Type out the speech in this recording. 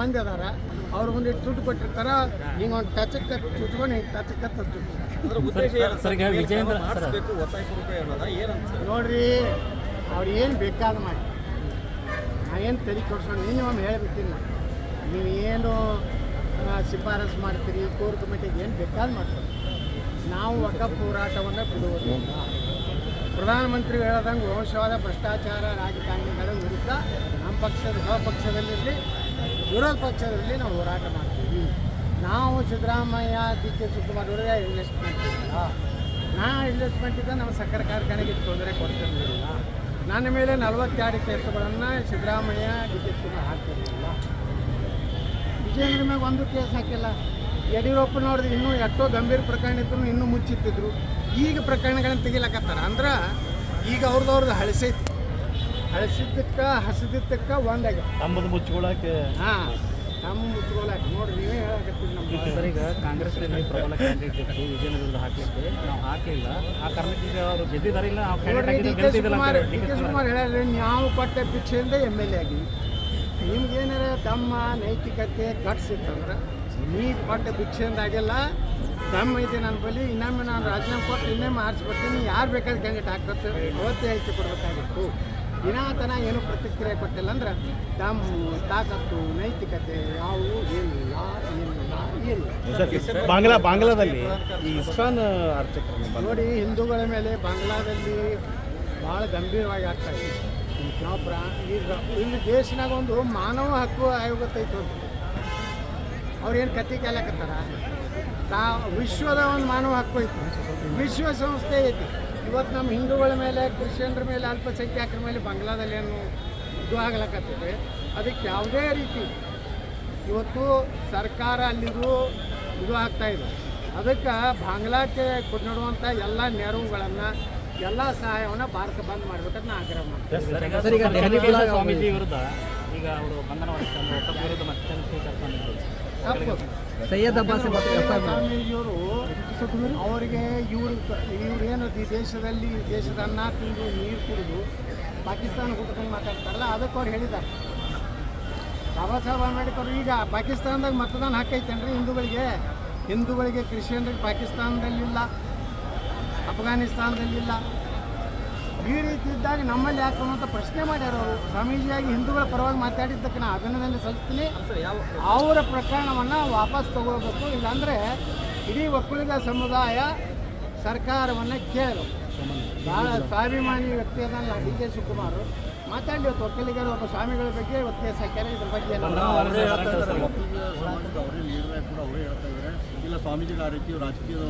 ಮಂದಿ ಅದಾರ. ಅವ್ರ ಮುಂದೆ ದುಡ್ಡು ಕೊಟ್ಟಿರ್ತಾರ ಹಿಂಗೆ ಒಂದು ಟಚಕ್ಕೆ ಚುಚ್ಕೊಂಡು ಹಿಂಗೆ ಟಚಕ್ಕೆ ಏನಂತ ಸರ್ ನೋಡ್ರಿ ಅವ್ರು ಏನು ಬೇಕಾದ ಮಾಡಿ. ನಾ ಏನು ತಲೆ ಕೊಡ್ಸೋಣ ನೀನು ಒಮ್ಮೆ ಹೇಳ್ಬಿಟ್ಟಿಲ್ಲ. ನೀವು ಏನು ಶಿಫಾರಸು ಮಾಡ್ತೀರಿ ಕೋರ್ ಕಮಿಟಿಗೆ ಏನು ಬೇಕಾದ ಮಾಡ್ತೀರಿ ನಾವು ಒಕ್ಕ ಹೋರಾಟವನ್ನು ಬಿಡುವುದಿಲ್ಲ. ಪ್ರಧಾನಮಂತ್ರಿ ಹೇಳ್ದಂಗೆ ವಂಶವಾದ ಭ್ರಷ್ಟಾಚಾರ ರಾಜಕಾರಣಿಗಳ ವಿರುದ್ಧ ನಮ್ಮ ಪಕ್ಷದ ಸ್ವಪಕ್ಷದಲ್ಲಿರಲಿ ವಿರೋಧ ಪಕ್ಷದಲ್ಲಿ ನಾವು ಹೋರಾಟ ಮಾಡ್ತೀವಿ. ನಾವು ಸಿದ್ದರಾಮಯ್ಯ, ಡಿ ಕೆ ಶಿವಕುಮಾರ್ ಅವರಿಗೆ ಇನ್ವೆಸ್ಟ್ಮೆಂಟ್ ಇಲ್ಲ ನಾ ಇನ್ವೆಸ್ಟ್ಮೆಂಟ್ ಇದ್ದ ನಮ್ಮ ಸಕ್ಕರೆ ಕಾರ್ಖಾನೆಗೆ ತೊಂದರೆ ಕೊಡ್ತಿರಲಿಲ್ಲ. ನನ್ನ ಮೇಲೆ ನಲವತ್ತೆರಡು ಕೇಸುಗಳನ್ನು ಸಿದ್ದರಾಮಯ್ಯ, ಡಿ ಕೆ ಶಿವಕುಮಾರ್ ಹಾಕ್ತಿರಲಿಲ್ಲ. ವಿಜಯೇಂದ್ರ ಮ್ಯಾಗ ಒಂದು ಕೇಸ್ ಹಾಕಿಲ್ಲ. ಯಡಿಯೂರಪ್ಪನವ್ರದ್ದು ಇನ್ನೂ ಎಷ್ಟೋ ಗಂಭೀರ ಪ್ರಕರಣ ಇದ್ರು ಇನ್ನೂ ಮುಚ್ಚಿಟ್ಟಿದ್ರು. ಈಗ ಪ್ರಕರಣಗಳನ್ನು ತೆಗಿಲಕತ್ತಾರ. ಅಂದ್ರೆ ಈಗ ಅವ್ರದ್ದು ಹಳಸೈತಿ ಹಳಸಿದ್ದಕ್ಕೆ ಹಸಿದಿದ್ದಕ್ಕೆ ಒಂದಾಗ ತಮ್ಮದು ಮುಚ್ಕೊಳ್ಳೋಕೆ ಹಾ ನಮ್ಮ ಮುಚ್ಕೊಳಕ ನೋಡಿ ನೀವೇ ಹೇಳಕತ್ತೀರಿ ನಮ್ಮ ಸರ್ ಈಗ ಕಾಂಗ್ರೆಸ್ನಲ್ಲಿ ಪ್ರಬಲ ಕ್ಯಾಂಡಿಡೇಟ್ ಇತ್ತು ವಿಜಯನ ವಿರುದ್ಧ ಹಾಕ್ಲಿಕ್ಕೆ ನಾವು ಹಾಕಲಿಲ್ಲ ಆ ಕಾರಣಕ್ಕೆ ಈಗ ಅವರು ಗೆದ್ದಿದ್ದಾರೆ ಇಲ್ಲ ನಾವು ನೋಡ್ರಿ ಡಿ ಕ್ಯಾಂಡಿಡೇಟ್ ಕೆ ಗೆಲ್ತಿದ್ದಿಲ್ಲ ಶಿವಕುಮಾರ್ ಅಂತ ಡಿ ಕೆ ಶಿವಕುಮಾರ್ ಹೇಳ್ರಿ ನಾವು ಕೊಟ್ಟ ಭಿಕ್ಷೆಯಿಂದ ಎಂ ಎಲ್ ಎ ಆಗಿವಿ. ನಿಮ್ಗೇನಾರ ತಮ್ಮ ನೈತಿಕತೆ ಕಟ್ಸಿತ್ತಂದ್ರೆ ನೀವು ನೀ ಕೊಟ್ಟ ಭಿಕ್ಷೆಯಿಂದ ಆಗಿಲ್ಲ ದಮ್ ಐತಿ ನನ್ನ ಬಳಿ ಇನ್ನೊಮ್ಮೆ ನಾನು ರಾಜೀನಾಮೆ ಕೊಟ್ಟು ಇನ್ನೊಮ್ಮೆ ಆರಿಸ್ಬಿಡ್ತೀನಿ ಯಾರು ಬೇಕಾದ್ರೆ ಕ್ಯಾಂಡಿಡೇಟ್ ಡಾಕ್ಟರ್ ಅವತ್ತೇ ಆಯ್ಕೆ ಕೊಡಬೇಕಾಗಿತ್ತು. ದಿನಾತನ ಏನು ಪ್ರತಿಕ್ರಿಯೆ ಕೊಟ್ಟಿಲ್ಲ ಅಂದ್ರೆ ದಮ್ಮು ತಾಕತ್ತು ನೈತಿಕತೆ ಯಾವು ಏನಿಲ್ಲ ಏನಿಲ್ಲ ಏನಿಲ್ಲ ಬಾಂಗ್ಲಾ ಬಾಂಗ್ಲಾದಲ್ಲಿ ಇಸ್ಕಾನ್ ನೋಡಿ ಹಿಂದೂಗಳ ಮೇಲೆ ಬಾಂಗ್ಲಾದಲ್ಲಿ ಭಾಳ ಗಂಭೀರವಾಗಿ ಆಗ್ತಾ ಇದೆ. ನಾವು ಪ್ರಾ ಈಗ ಇಲ್ಲಿ ದೇಶನಾಗ ಒಂದು ಮಾನವ ಹಕ್ಕು ಆಯೋಗ ತೈತು ಅವ್ರು ಏನು ಕತ್ತಿ ಕಾಲಕತ್ತಾರ ತಾ ವಿಶ್ವದ ಒಂದು ಮಾನವ ಹಕ್ಕು ಐತಿ. ವಿಶ್ವಸಂಸ್ಥೆ ಐತಿ. ಇವತ್ತು ನಮ್ಮ ಹಿಂದೂಗಳ ಮೇಲೆ ಕ್ರಿಶ್ಚಿಯನ್ರ ಮೇಲೆ ಅಲ್ಪಸಂಖ್ಯಾತರ ಮೇಲೆ ಬಂಗ್ಲಾದಲ್ಲಿ ಏನು ಇದು ಆಗ್ಲಕ್ಕತ್ತದೆ ಅದಕ್ಕೆ ಯಾವುದೇ ರೀತಿ ಇವತ್ತು ಸರ್ಕಾರ ಅಲ್ಲಿದು ಇದು ಆಗ್ತಾ ಇದೆ. ಅದಕ್ಕೆ ಬಾಂಗ್ಲಾಕ್ಕೆ ಕೊಡುವಂಥ ಎಲ್ಲ ನೆರವುಗಳನ್ನು ಎಲ್ಲ ಸಹಾಯವನ್ನು ಭಾರತ ಬಂದ್ ಮಾಡ್ಬೇಕಂತ ನಾ ಆಗ್ರಹ ಮಾಡ್ತೀನಿ. ಸರ್ ಈಗ ಚಂದ್ರಶೇಖರ ಸ್ವಾಮೀಜಿ ವಿರುದ್ಧ ಈಗ ಅವರು ಬಂಧನ ವಿರುದ್ಧ ಮತ್ತೆ ಸೈಯದ್ ಅಬ್ಬಾಸ್ ಸ್ವಾಮೀಜಿಯವರು ಅವರಿಗೆ ಇವರು ಇವ್ರು ಏನು ಈ ದೇಶದಲ್ಲಿ ದೇಶದ ಅನ್ನ ತಿಂದು ನೀರು ಕುಡಿದು ಪಾಕಿಸ್ತಾನ ಹುಟ್ಕೊಂಡು ಮಾತಾಡ್ತಾರಲ್ಲ, ಅದಕ್ಕೆ ಅವ್ರು ಹೇಳಿದ್ದಾರೆ. ಬಾಬಾ ಸಾಹೇಬ್ ಅಂಬೇಡ್ಕರ್ ಈಗ ಪಾಕಿಸ್ತಾನದಾಗ ಮತದಾನ ಹಾಕೈತೇನ್ರಿ ಹಿಂದೂಗಳಿಗೆ? ಹಿಂದೂಗಳಿಗೆ ಕ್ರಿಶ್ಚಿಯನ್ರಿಗೆ ಪಾಕಿಸ್ತಾನದಲ್ಲಿಲ್ಲ, ಅಫ್ಘಾನಿಸ್ತಾನದಲ್ಲಿಲ್ಲ. ಈ ರೀತಿ ಇದ್ದಾಗ ನಮ್ಮಲ್ಲಿ ಯಾಕೆ ಅನ್ನುವಂಥ ಪ್ರಶ್ನೆ ಮಾಡ್ಯಾರ ಅವರು. ಸ್ವಾಮೀಜಿಯಾಗಿ ಹಿಂದೂಗಳ ಪರವಾಗಿ ಮಾತಾಡಿದ್ದಕ್ಕೆ ನಾನು ಅಭಿನಂದನೆ ಸಲ್ಲಿಸ್ತೀನಿ. ಅವರ ಪ್ರಕರಣವನ್ನು ವಾಪಸ್ ತಗೋಬೇಕು ಇಲ್ಲಾಂದರೆ ಇಡೀ ಒಕ್ಕಲಿಗ ಸಮುದಾಯ ಸರ್ಕಾರವನ್ನು ಕೇಳು. ಭಾಳ ಸ್ವಾಭಿಮಾನಿ ವ್ಯಕ್ತಿ ಅದಲ್ಲ ಡಿ ಕೆ ಶಿವಕುಮಾರ್. ಮಾತಾಡಿ ಇವತ್ತು ಒಕ್ಕಲಿಗರು ಒಬ್ಬ ಸ್ವಾಮಿಗಳ ಬಗ್ಗೆ ಇವತ್ತು ಕೇಸ್ ಹಾಕ್ಯಾರ ಇದ್ರ ಬಗ್ಗೆ ಅವರೇ ಕೂಡ ಅವರೇ ಹೇಳ್ತಾ ಇದ್ದಾರೆ. ಇಲ್ಲ ಸ್ವಾಮೀಜಿಗಳ ಆ ರಾಜಕೀಯ ರಾಜಕೀಯದ